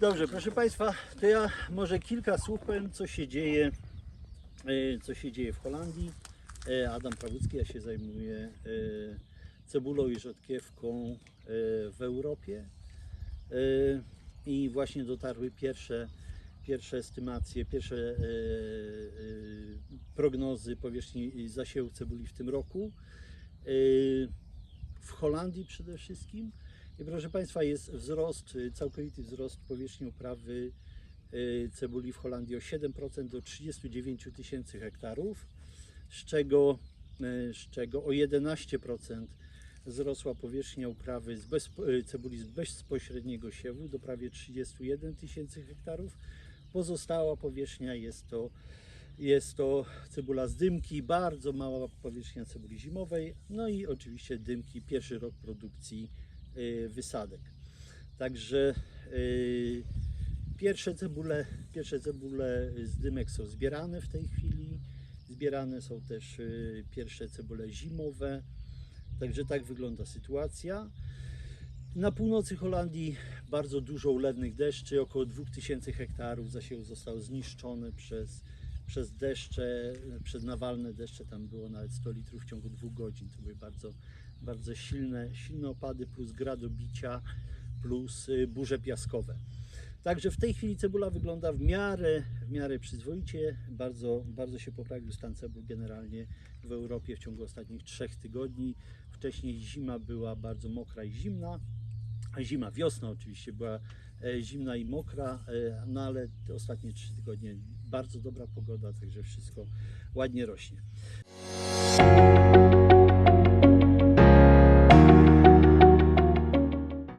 Dobrze, proszę Państwa, to ja może kilka słów powiem, co się dzieje, e, co się dzieje w Holandii. E, Adam Prawucki, ja się zajmuję e, cebulą i rzodkiewką w Europie. I właśnie dotarły pierwsze, pierwsze estymacje, pierwsze prognozy powierzchni zasiewu cebuli w tym roku. W Holandii przede wszystkim. I proszę Państwa, jest wzrost, y, całkowity wzrost powierzchni uprawy y, cebuli w Holandii o 7% do 39 tysięcy hektarów, z czego, y, z czego o 11% wzrosła powierzchnia uprawy z bez, cebuli z bezpośredniego siewu do prawie 31 tysięcy hektarów. Pozostała powierzchnia jest to, jest to cebula z dymki, bardzo mała powierzchnia cebuli zimowej, no i oczywiście dymki, pierwszy rok produkcji wysadek. Także y, pierwsze cebule, pierwsze cebule z dymek są zbierane w tej chwili. Zbierane są też y, pierwsze cebule zimowe. Także tak wygląda sytuacja. Na północy Holandii bardzo dużo ulewnych deszczy, około 2000 hektarów zasiewu zostało zniszczone przez, przez deszcze, przez nawalne deszcze, tam było nawet 100 litrów w ciągu dwóch godzin. To były bardzo, bardzo silne, silne opady plus gradobicia, plus y, burze piaskowe. Także w tej chwili cebula wygląda w miarę, w miarę przyzwoicie. Bardzo, bardzo się poprawił stan cebul generalnie w Europie w ciągu ostatnich trzech tygodni. Wcześniej zima była bardzo mokra i zimna. Zima, wiosna oczywiście była e, zimna i mokra, e, no ale te ostatnie trzy tygodnie bardzo dobra pogoda, także wszystko ładnie rośnie.